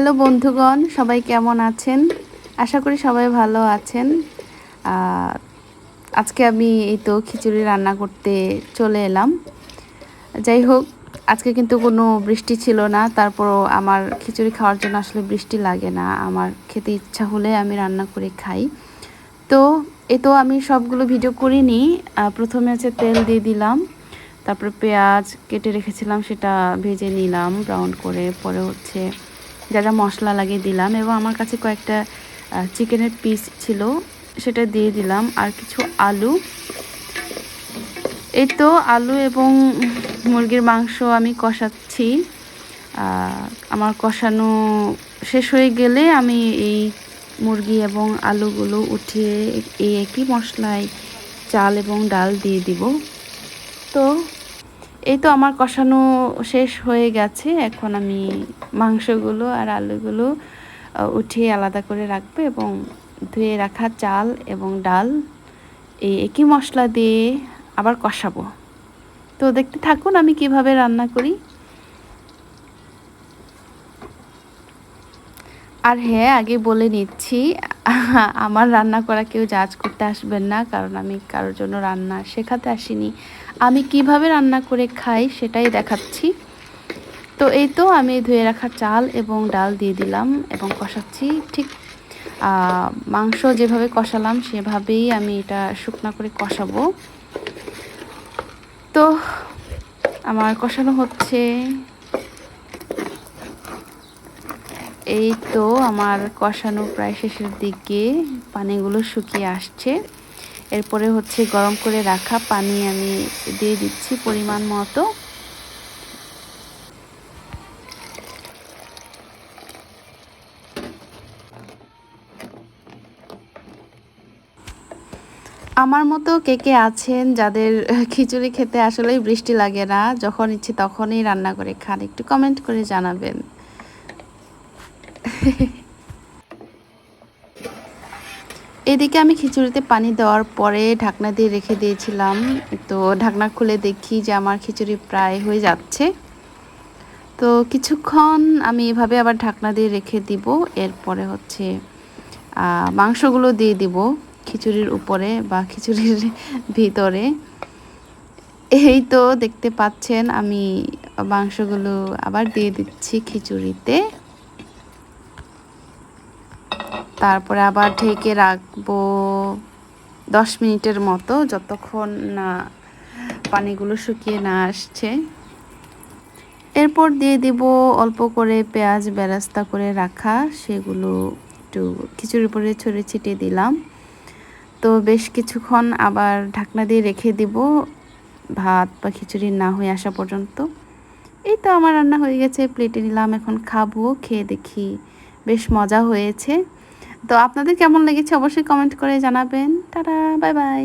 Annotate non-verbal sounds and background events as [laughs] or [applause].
Hello বন্ধুগণ, সবাই কেমন আছেন? আশা করি সবাই ভালো আছেন। আজকে আমি এই তো খিচুড়ি রান্না করতে চলে এলাম। যাই হোক, আজকে কিন্তু কোনো বৃষ্টি ছিল না, তারপরও আমার খিচুড়ি খাওয়ার জন্য আসলে বৃষ্টি লাগে না। আমার খেতে ইচ্ছা হলে আমি রান্না করে খাই। তো, এ তো আমি সবগুলো ভিডিও করিনি। প্রথমে হচ্ছে তেল দিয়ে দিলাম, তারপরে পেঁয়াজ কেটে রেখেছিলাম, সেটা ভেজে নিলাম ব্রাউন করে, পরে হচ্ছে যা যা মশলা লাগিয়ে দিলাম এবং আমার কাছে কয়েকটা চিকেনের পিস ছিল, সেটা দিয়ে দিলাম। আর কিছু আলু। এই তো আলু এবং মুরগির মাংস আমি কষাচ্ছি। আমার কষানো শেষ হয়ে গেলে আমি এই মুরগি এবং আলুগুলো উঠিয়ে এই একই মশলায় চাল এবং ডাল দিয়ে দিব। তো এই তো আমার কষানো শেষ হয়ে গেছে। এখন আমি মাংসগুলো আর আলুগুলো উঠিয়ে আলাদা করে রাখব এবং ধুয়ে রাখা চাল এবং ডাল, এই একই মশলা দিয়ে আবার কষাবো। তো দেখতে থাকুন আমি কীভাবে রান্না করি। আর হ্যাঁ আগে বলে নিচ্ছি, [laughs] আমার রান্না করা কেউ জাজ করতে আসবেন না, কারণ আমি কারোর জন্য রান্না শেখাতে আসিনি। আমি কীভাবে রান্না করে খাই সেটাই দেখাচ্ছি। তো এই তো আমি ধুয়ে রাখা চাল এবং ডাল দিয়ে দিলাম এবং কষাচ্ছি, ঠিক মাংস যেভাবে কষালাম সেভাবেই আমি এটা শুকনা করে কষাবো। তো আমার কষানো হচ্ছে। এই তো আমার কষানো প্রায় শেষের দিকে পানিগুলো শুকিয়ে আসছে। এরপরে হচ্ছে গরম করে রাখা পানি আমি দিয়ে দিচ্ছি পরিমাণ মতো। আমার মতো কে কে আছেন যাদের খিচুড়ি খেতে আসলেই বৃষ্টি লাগে না, যখন ইচ্ছে তখনই রান্না করে খান, একটু কমেন্ট করে জানাবেন। এদিকে আমি খিচুড়িতে পানি দেওয়ার পরে ঢাকনা দিয়ে রেখে দিয়েছিলাম। তো ঢাকনা খুলে দেখি যে আমার খিচুড়ি প্রায় হয়ে যাচ্ছে। তো কিছুক্ষণ আমি এভাবে আবার ঢাকনা দিয়ে রেখে দিব। এরপরে হচ্ছে মাংসগুলো দিয়ে দিব খিচুড়ির উপরে বা খিচুড়ির ভিতরে। এই তো দেখতে পাচ্ছেন আমি মাংসগুলো আবার দিয়ে দিচ্ছি খিচুড়িতে। তারপরে আবার ঢেকে রাখব দশ মিনিটের মতো, যতক্ষণ না পানিগুলো শুকিয়ে না আসছে। এরপর দিয়ে দিব অল্প করে পেঁয়াজ বেরাস্তা করে রাখা, সেগুলো একটু খিচুড়ির উপরে ছড়িয়ে ছিটিয়ে দিলাম। তো বেশ কিছুক্ষণ আবার ঢাকনা দিয়ে রেখে দিব, ভাত বা খিচুড়ি না হয়ে আসা পর্যন্ত। এই তো আমার রান্না হয়ে গেছে, প্লেটে নিলাম, এখন খাব, খেয়ে দেখি বেশ মজা হয়েছে। তো আপনাদের কেমন লেগেছে অবশ্যই কমেন্ট করে জানাবেন। Tata bye bye